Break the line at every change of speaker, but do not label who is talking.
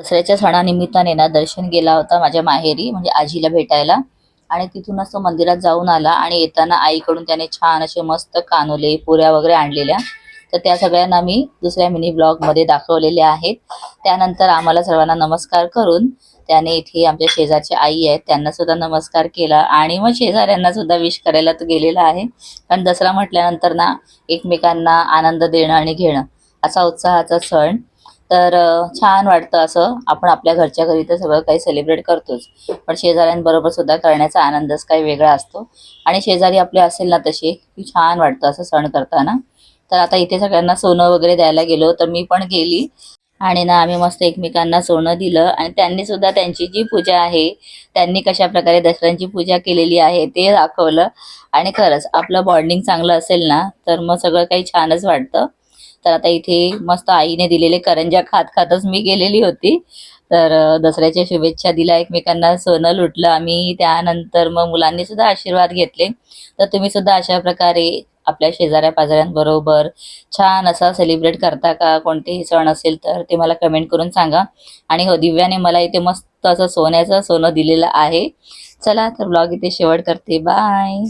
दसऱ्याच्या सणानिमित्ताने ना दर्शन गेला होता माझ्या माहेरी म्हणजे आजीला भेटायला. आणि तिथूनच तो मंदिरात जाऊन आला आणि येताना आईकडून त्याने छान असे मस्त कानोले पुऱ्या वगैरे आणलेल्या. तर त्या सगळ्यांना मी दुसऱ्या मिनी ब्लॉगमध्ये दाखवलेल्या आहेत. त्यानंतर आम्हाला सर्वांना नमस्कार करून त्याने इथे आमच्या शेजारच्या आई आहेत त्यांना सुद्धा नमस्कार केला. आणि मग शेजाऱ्यांना सुद्धा विश करायला तो गेलेला आहे. कारण दसरा म्हटल्यानंतर ना एकमेकांना आनंद देणं आणि घेणं असा उत्साहाचा सण तर छान वाटतं असं. आपण आपल्या घरच्या घरी तर सगळं काही सेलिब्रेट करतोच. पण शेजाऱ्यांबरोबर सुद्धा करण्याचा आनंदच काही वेगळा असतो. आणि शेजारी आपले असेल ना तसे की छान वाटतं असं सण करताना. तर आता इथे सगळ्यांना सोनं वगैरे द्यायला गेलो तर मी पण गेली. आणि ना आम्ही मस्त एकमेकांना सोनं दिलं. आणि त्यांनी सुद्धा त्यांची जी पूजा आहे त्यांनी कशा प्रकारे दसऱ्यांची पूजा केलेली आहे ते दाखवलं. आणि खरंच आपलं बॉन्डिंग चांगलं असेल ना तर मग सगळं काही छानच वाटतं. तर आता इथे मस्त आईने दिलेले करंज्या खात खातच मी गेलेली होती. तर दसऱ्याच्या शुभेच्छा दिल्या एकमेकांना. सोनं लुटलं आम्ही. त्यानंतर मग मुलांनी सुद्धा आशीर्वाद घेतले. तर तुम्ही सुद्धा अशा प्रकारे आपल्या शेजाऱ्या पाजाऱ्यांबरोबर छान असा सेलिब्रेट करता का? कोणतेही सण असेल तर ते मला कमेंट करून सांगा. आणि हो दिव्याने मला इथे मस्त असं सोन्याचं सोनं दिलेलं आहे. चला तर ब्लॉग इथे शेवट करते. बाय